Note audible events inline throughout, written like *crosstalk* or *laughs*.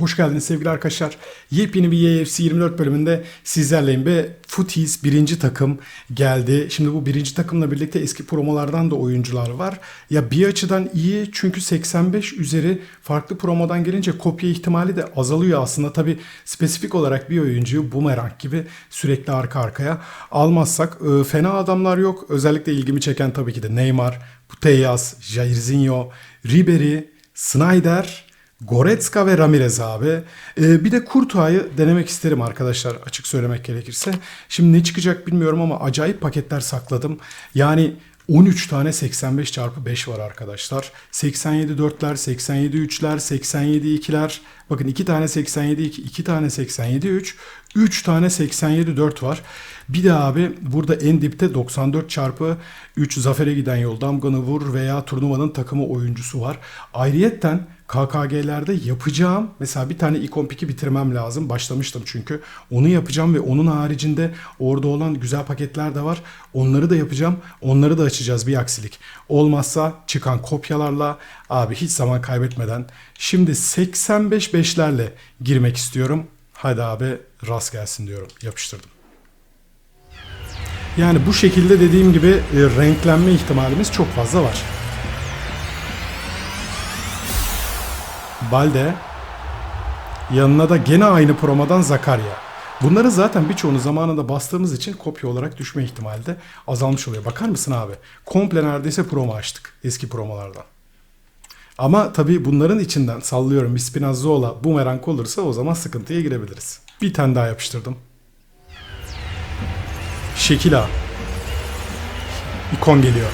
Hoş geldiniz sevgili arkadaşlar. Yepyeni bir UFC 24 bölümünde sizlerleyim ve Footies birinci takım geldi. Şimdi bu birinci takımla birlikte eski promolardan da oyuncular var. Ya bir açıdan iyi çünkü 85 üzeri farklı promodan gelince kopya ihtimali de azalıyor aslında. Tabi spesifik olarak bir oyuncuyu Boomerang gibi sürekli arka arkaya almazsak e, fena adamlar yok. Özellikle ilgimi çeken tabii ki de Neymar, Putellas, Jairzinho, Ribery, Snyder, Goretzka ve Ramirez abi. Ee, bir de Kurtuğa'yı denemek isterim arkadaşlar açık söylemek gerekirse. Şimdi ne çıkacak bilmiyorum ama acayip paketler sakladım. Yani 13 tane 85 çarpı 5 var arkadaşlar. 87 4'ler, 87 3'ler, 87 2'ler. Bakın 2 tane 87 2, 2 tane 87 3, 3 tane 87 4 var. Bir de abi burada en dipte 94 çarpı 3 zafere giden yol damganı vur veya turnuvanın takımı oyuncusu var. Ayrıyetten KKG'lerde yapacağım mesela bir tane ikon piki bitirmem lazım. Başlamıştım çünkü. Onu yapacağım ve onun haricinde orada olan güzel paketler de var. Onları da yapacağım. Onları da açacağız bir aksilik. Olmazsa çıkan kopyalarla abi hiç zaman kaybetmeden şimdi 85 beşlerle girmek istiyorum. Hadi abi rast gelsin diyorum. Yapıştırdım. Yani bu şekilde dediğim gibi e, renklenme ihtimalimiz çok fazla var. Balde. Yanına da gene aynı promodan Zakarya. Bunları zaten birçoğunu zamanında bastığımız için kopya olarak düşme ihtimali de azalmış oluyor. Bakar mısın abi? Komple neredeyse promo açtık eski promolardan. Ama tabii bunların içinden sallıyorum Spinazzola Boomerang olursa o zaman sıkıntıya girebiliriz. Bir tane daha yapıştırdım. Şekila. İkon geliyor.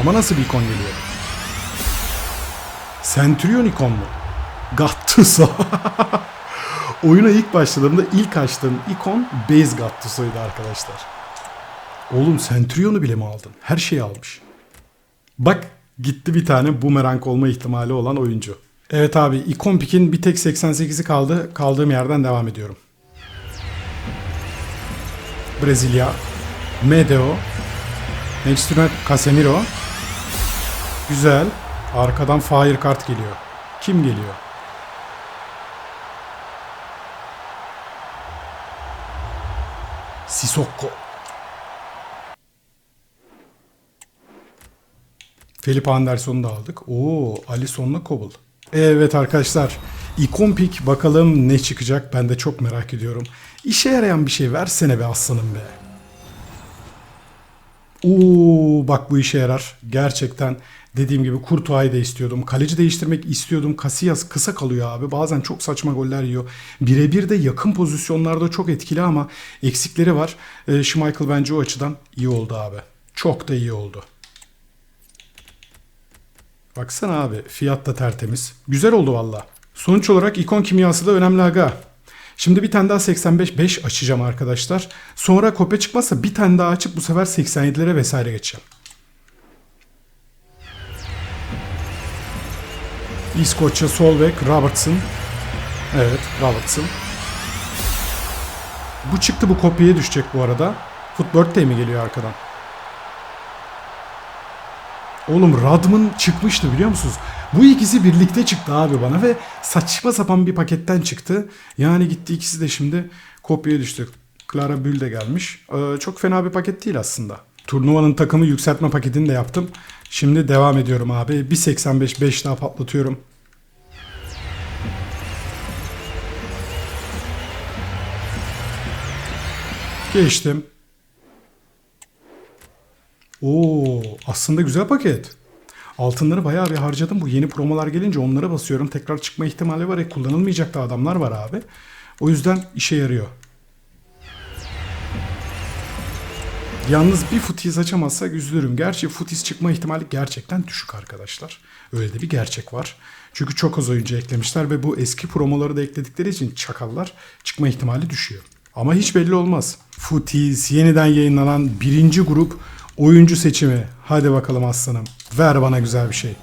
Ama nasıl bir ikon geliyor? Centurion ikon mu? Gattuso. *laughs* Oyuna ilk başladığımda ilk açtığım ikon Base Gattuso'ydu arkadaşlar. Oğlum Centurion'u bile mi aldın? Her şeyi almış. Bak gitti bir tane boomerang olma ihtimali olan oyuncu. Evet abi ikon pikin bir tek 88'i kaldı. Kaldığım yerden devam ediyorum. Brezilya. Medeo. Manchester United Casemiro. Güzel. Arkadan fire kart geliyor. Kim geliyor? Sissoko. Felipe Anderson'u da aldık. Oo, Alisson'la Kobel. Evet arkadaşlar. İkon pik bakalım ne çıkacak ben de çok merak ediyorum. İşe yarayan bir şey versene be aslanım be. Oo bak bu işe yarar. Gerçekten dediğim gibi Kurtuğa'yı da istiyordum. Kaleci değiştirmek istiyordum. Casillas kısa kalıyor abi. Bazen çok saçma goller yiyor. Birebir de yakın pozisyonlarda çok etkili ama eksikleri var. E, Schmeichel bence o açıdan iyi oldu abi. Çok da iyi oldu. Baksana abi fiyat da tertemiz. Güzel oldu valla. Sonuç olarak ikon kimyası da önemli aga. Şimdi bir tane daha 85-5 açacağım arkadaşlar. Sonra kopya çıkmazsa bir tane daha açıp bu sefer 87'lere vesaire geçeceğim. İskoçya sol bek Robertson. Evet Robertson. Bu çıktı bu kopyaya düşecek bu arada. Footbirthday mi geliyor arkadan? Oğlum Radman çıkmıştı biliyor musunuz? Bu ikisi birlikte çıktı abi bana ve saçma sapan bir paketten çıktı. Yani gitti ikisi de şimdi kopyaya düştü. Clara Bül de gelmiş. Ee, çok fena bir paket değil aslında. Turnuvanın takımı yükseltme paketini de yaptım. Şimdi devam ediyorum abi. 1.85 5 daha patlatıyorum. Geçtim. Oo, aslında güzel paket. Altınları bayağı bir harcadım. Bu yeni promolar gelince onlara basıyorum. Tekrar çıkma ihtimali var. E, kullanılmayacak da adamlar var abi. O yüzden işe yarıyor. Yalnız bir futis açamazsak üzülürüm. Gerçi futis çıkma ihtimali gerçekten düşük arkadaşlar. Öyle de bir gerçek var. Çünkü çok az oyuncu eklemişler ve bu eski promoları da ekledikleri için çakallar çıkma ihtimali düşüyor. Ama hiç belli olmaz. Futis yeniden yayınlanan birinci grup oyuncu seçimi. Hadi bakalım aslanım. Ver bana güzel bir şey.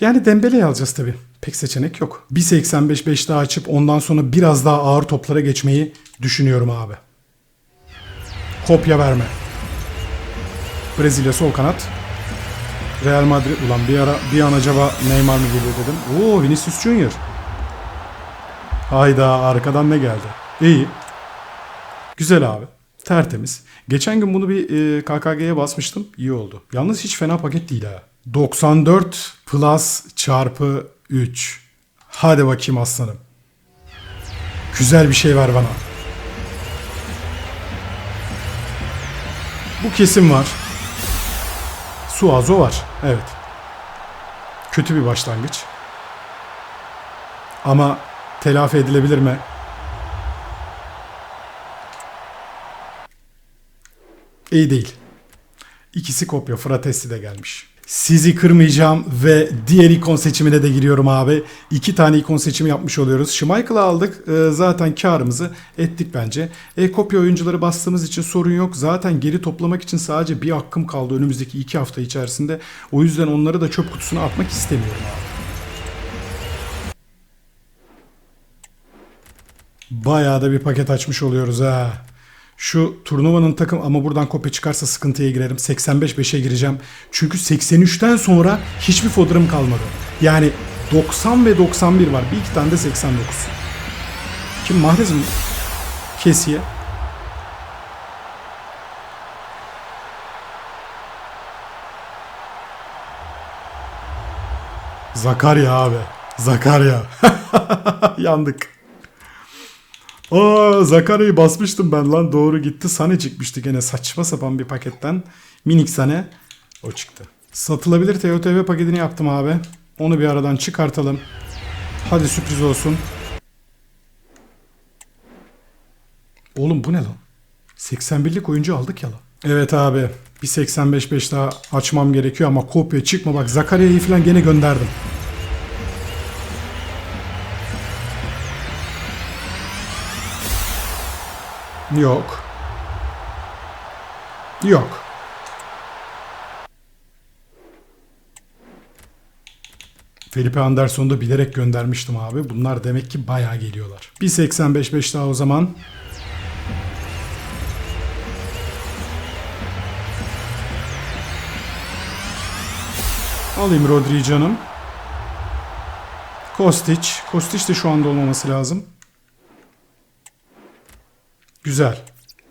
Yani Dembele'yi alacağız tabii. Pek seçenek yok. 1.85-5 daha açıp ondan sonra biraz daha ağır toplara geçmeyi düşünüyorum abi. Kopya verme. Brezilya sol kanat. Real Madrid ulan bir ara bir an acaba Neymar mı geliyor dedim. Oo Vinicius Junior. Hayda arkadan ne geldi? İyi. Güzel abi. Tertemiz. Geçen gün bunu bir e, KKG'ye basmıştım. İyi oldu. Yalnız hiç fena paket değil ha. 94 plus çarpı 3. Hadi bakayım aslanım. Güzel bir şey ver bana. Bu kesim var. Suazo var. Evet. Kötü bir başlangıç. Ama telafi edilebilir mi? İyi değil. İkisi kopya. Fratesi de gelmiş. Sizi kırmayacağım ve diğer ikon seçimine de giriyorum abi. İki tane ikon seçimi yapmış oluyoruz. Schmeichel'ı aldık. Ee, zaten karımızı ettik bence. E, kopya oyuncuları bastığımız için sorun yok. Zaten geri toplamak için sadece bir hakkım kaldı önümüzdeki iki hafta içerisinde. O yüzden onları da çöp kutusuna atmak istemiyorum abi. Bayağı da bir paket açmış oluyoruz ha. Şu turnuvanın takım ama buradan kopya çıkarsa sıkıntıya girerim. 85-5'e gireceğim. Çünkü 83'ten sonra hiçbir fodrum kalmadı. Yani 90 ve 91 var. Bir iki tane de 89. Kim Mahrez mi? Kesiye. Zakarya abi. Zakarya. *laughs* Yandık. Aa Zakarya'yı basmıştım ben lan doğru gitti. Sane çıkmıştı gene saçma sapan bir paketten. Minik Sane. O çıktı. Satılabilir TOTV paketini yaptım abi. Onu bir aradan çıkartalım. Hadi sürpriz olsun. Oğlum bu ne lan? 81'lik oyuncu aldık ya lan. Evet abi. Bir 85-5 daha açmam gerekiyor ama kopya çıkma bak. Zakarya'yı falan gene gönderdim. Yok. Yok. Felipe Anderson'u da bilerek göndermiştim abi. Bunlar demek ki bayağı geliyorlar. Bir 85-5 daha o zaman. Alayım Rodri'yi canım. Kostic. Kostic de şu anda olmaması lazım. Güzel.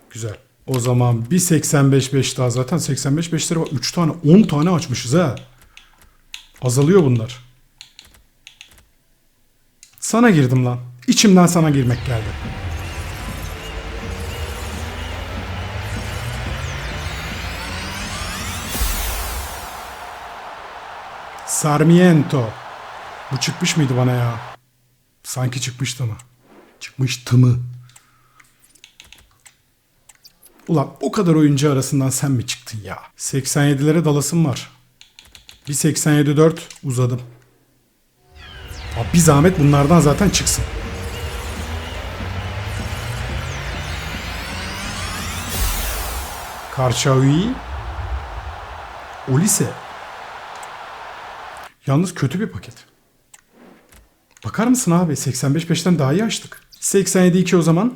Güzel. O zaman bir 85-5 daha zaten 85-5'leri var. 3 tane 10 tane açmışız ha. Azalıyor bunlar. Sana girdim lan. İçimden sana girmek geldi. Sarmiento. Bu çıkmış mıydı bana ya? Sanki çıkmıştı mı? Çıkmıştı mı? Ulan o kadar oyuncu arasından sen mi çıktın ya? 87'lere dalasım var. Bir 87-4 uzadım. Abi bir zahmet bunlardan zaten çıksın. Karşavi Olise Yalnız kötü bir paket. Bakar mısın abi? 85-5'ten daha iyi açtık. 87-2 o zaman.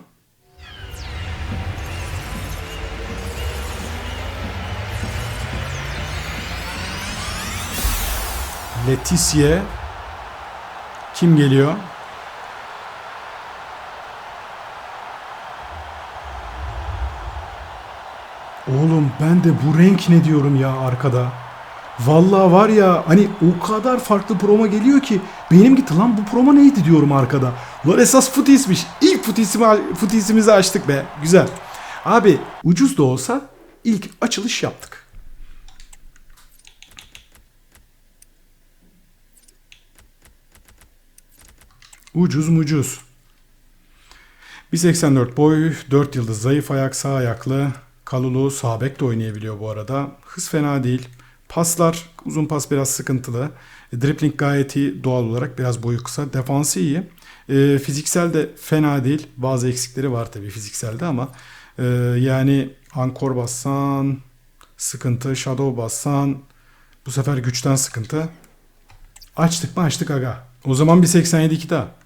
Leticia. Kim geliyor? Oğlum ben de bu renk ne diyorum ya arkada. Vallahi var ya hani o kadar farklı promo geliyor ki benim gitti lan bu promo neydi diyorum arkada. Lan esas futismiş. İlk futisimi, futisimizi açtık be. Güzel. Abi ucuz da olsa ilk açılış yaptık. Ucuz mucuz. 1.84 boy, 4 yıldız zayıf ayak, sağ ayaklı. Kalulu sağ bek de oynayabiliyor bu arada. Hız fena değil. Paslar, uzun pas biraz sıkıntılı. E, dribbling gayet iyi doğal olarak biraz boyu kısa. Defansı iyi. E, fiziksel de fena değil. Bazı eksikleri var tabii fizikselde ama e, yani ankor bassan sıkıntı, shadow bassan bu sefer güçten sıkıntı. Açtık mı açtık aga. O zaman bir 87 2 daha.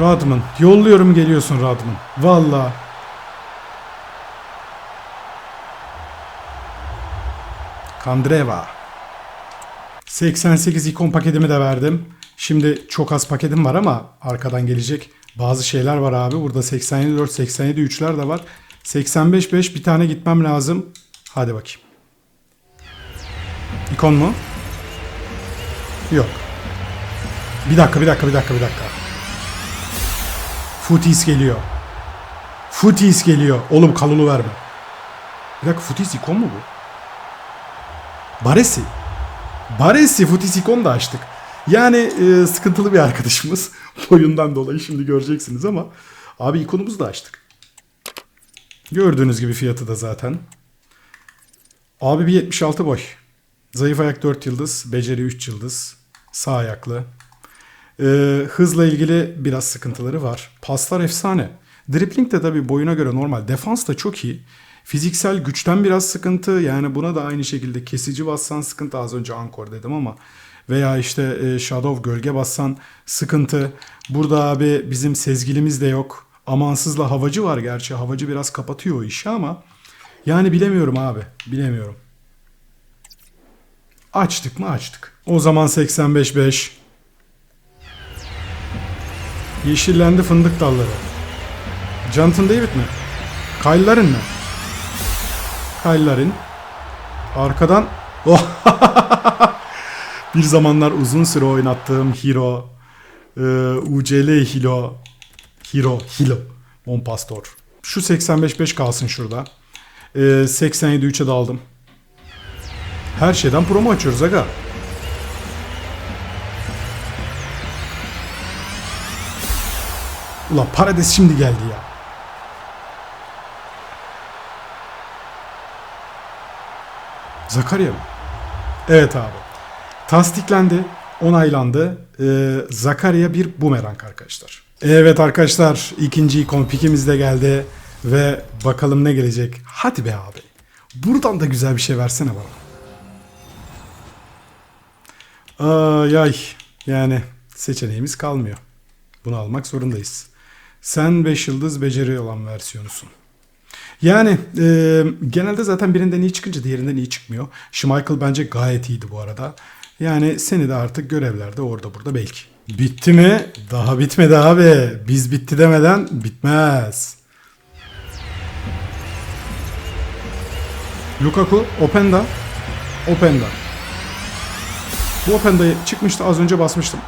Radman. Yolluyorum geliyorsun Radman. Valla. Kandreva. 88 ikon paketimi de verdim. Şimdi çok az paketim var ama arkadan gelecek bazı şeyler var abi. Burada 87 4, 87 3'ler de var. 85 5 bir tane gitmem lazım. Hadi bakayım. İkon mu? Yok. Bir dakika, bir dakika, bir dakika, bir dakika. Futis geliyor. Futis geliyor. Oğlum kalulu verme. Bir dakika Futis ikon mu bu? Baresi. Baresi Futis ikon da açtık. Yani e, sıkıntılı bir arkadaşımız. *laughs* Boyundan dolayı şimdi göreceksiniz ama. Abi ikonumuzu da açtık. Gördüğünüz gibi fiyatı da zaten. Abi bir 76 boy. Zayıf ayak 4 yıldız. Beceri 3 yıldız. Sağ ayaklı. Ee, hızla ilgili biraz sıkıntıları var. Paslar efsane. Dribbling de tabii boyuna göre normal. Defans da çok iyi. Fiziksel güçten biraz sıkıntı. Yani buna da aynı şekilde kesici bassan sıkıntı. Az önce Ankor dedim ama. Veya işte e, Shadow gölge bassan sıkıntı. Burada abi bizim sezgilimiz de yok. Amansızla havacı var gerçi. Havacı biraz kapatıyor o işi ama. Yani bilemiyorum abi. Bilemiyorum. Açtık mı açtık. O zaman 85-5. Yeşillendi fındık dalları. Jonathan David mi? Kyle Larin mi? Kyle Larin. Arkadan *laughs* oh. bir zamanlar uzun süre oynattığım Hero e, UCL Hilo Hero Hilo Mon Pastor. Şu 85-5 kalsın şurada. E, 87-3'e daldım. Her şeyden promo açıyoruz aga. Ulan Parades şimdi geldi ya. Zakaria mı? Evet abi. Tasdiklendi, onaylandı. Ee, Zakaria bir bumerang arkadaşlar. Evet arkadaşlar ikinci ikon pikimiz de geldi. Ve bakalım ne gelecek. Hadi be abi. Buradan da güzel bir şey versene bana. Ay ay. Yani seçeneğimiz kalmıyor. Bunu almak zorundayız. Sen 5 yıldız beceri olan versiyonusun. Yani e, genelde zaten birinden iyi çıkınca diğerinden iyi çıkmıyor. Schmeichel bence gayet iyiydi bu arada. Yani seni de artık görevlerde orada burada belki. Bitti mi? Daha bitmedi abi. Biz bitti demeden bitmez. Lukaku, Openda. Openda. Bu Openda'yı çıkmıştı az önce basmıştım.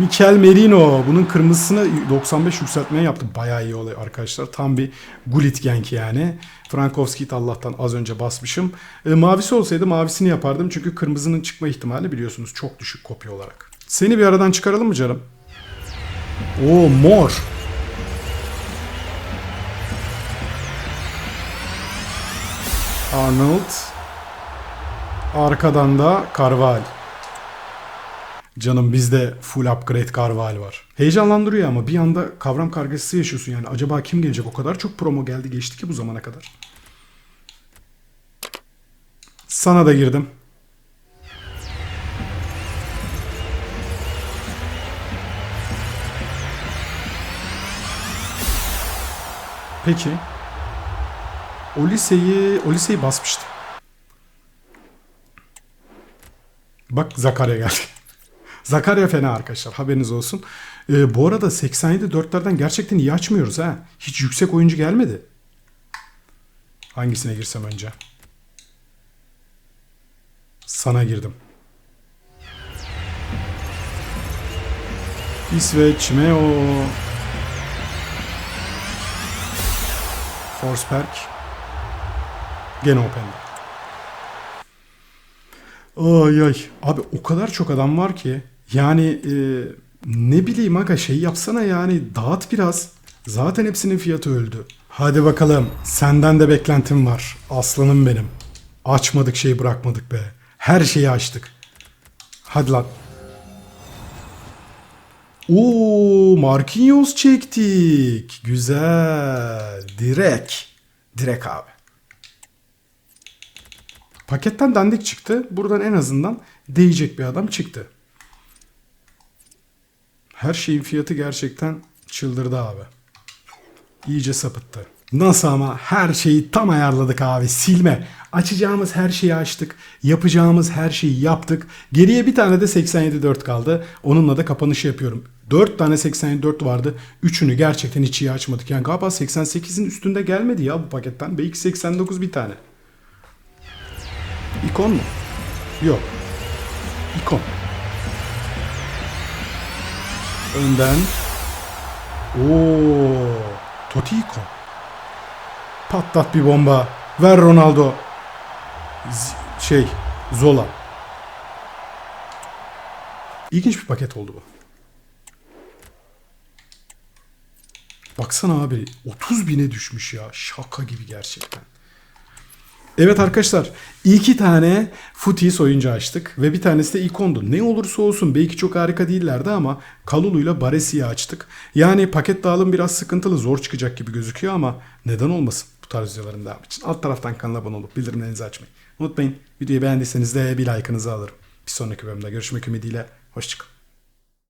Mikel Merino. Bunun kırmızısını 95 yükseltmeye yaptı. Bayağı iyi oluyor arkadaşlar. Tam bir Gullit Genk yani. Frankowski'yi Allah'tan az önce basmışım. E, mavisi olsaydı mavisini yapardım. Çünkü kırmızının çıkma ihtimali biliyorsunuz çok düşük kopya olarak. Seni bir aradan çıkaralım mı canım? Oo mor. Arnold. Arkadan da Carval. Canım bizde full upgrade Carval var. Heyecanlandırıyor ama bir anda kavram kargaşası yaşıyorsun yani. Acaba kim gelecek? O kadar çok promo geldi geçti ki bu zamana kadar. Sana da girdim. Peki. O liseyi, o liseyi basmıştım. Bak Zakarya geldi. Zakarya fena arkadaşlar haberiniz olsun. Ee, bu arada 87 4'lerden gerçekten iyi açmıyoruz ha. Hiç yüksek oyuncu gelmedi. Hangisine girsem önce? Sana girdim. İsveç, Meo. Forsberg. Gene Open'da. Ay ay. Abi o kadar çok adam var ki. Yani e, ne bileyim aga şey yapsana yani dağıt biraz. Zaten hepsinin fiyatı öldü. Hadi bakalım. Senden de beklentim var. Aslanım benim. Açmadık şeyi bırakmadık be. Her şeyi açtık. Hadi lan. Oo, Marquinhos çektik. Güzel. Direkt. Direkt abi. Paketten dandik çıktı. Buradan en azından değecek bir adam çıktı. Her şeyin fiyatı gerçekten çıldırdı abi. İyice sapıttı. Nasıl ama her şeyi tam ayarladık abi silme. Açacağımız her şeyi açtık. Yapacağımız her şeyi yaptık. Geriye bir tane de 87.4 kaldı. Onunla da kapanışı yapıyorum. 4 tane 87.4 vardı. Üçünü gerçekten hiç iyi açmadık. Yani galiba 88'in üstünde gelmedi ya bu paketten. Belki 89 bir tane. İkon mu? Yok. İkon. Önden. Oo, Totti ikon. Patlat bir bomba. Ver Ronaldo. Z- şey, Zola. İlginç bir paket oldu bu. Baksana abi 30 bine düşmüş ya. Şaka gibi gerçekten. Evet arkadaşlar iki tane Footies oyuncu açtık ve bir tanesi de ikondu. Ne olursa olsun belki çok harika değillerdi ama Kalulu ile Baresi'yi açtık. Yani paket dağılım biraz sıkıntılı zor çıkacak gibi gözüküyor ama neden olmasın bu tarz videoların devam için. Alt taraftan kanala abone olup bildirimlerinizi açmayı unutmayın. Videoyu beğendiyseniz de bir like'ınızı alırım. Bir sonraki bölümde görüşmek ümidiyle. Hoşçakalın.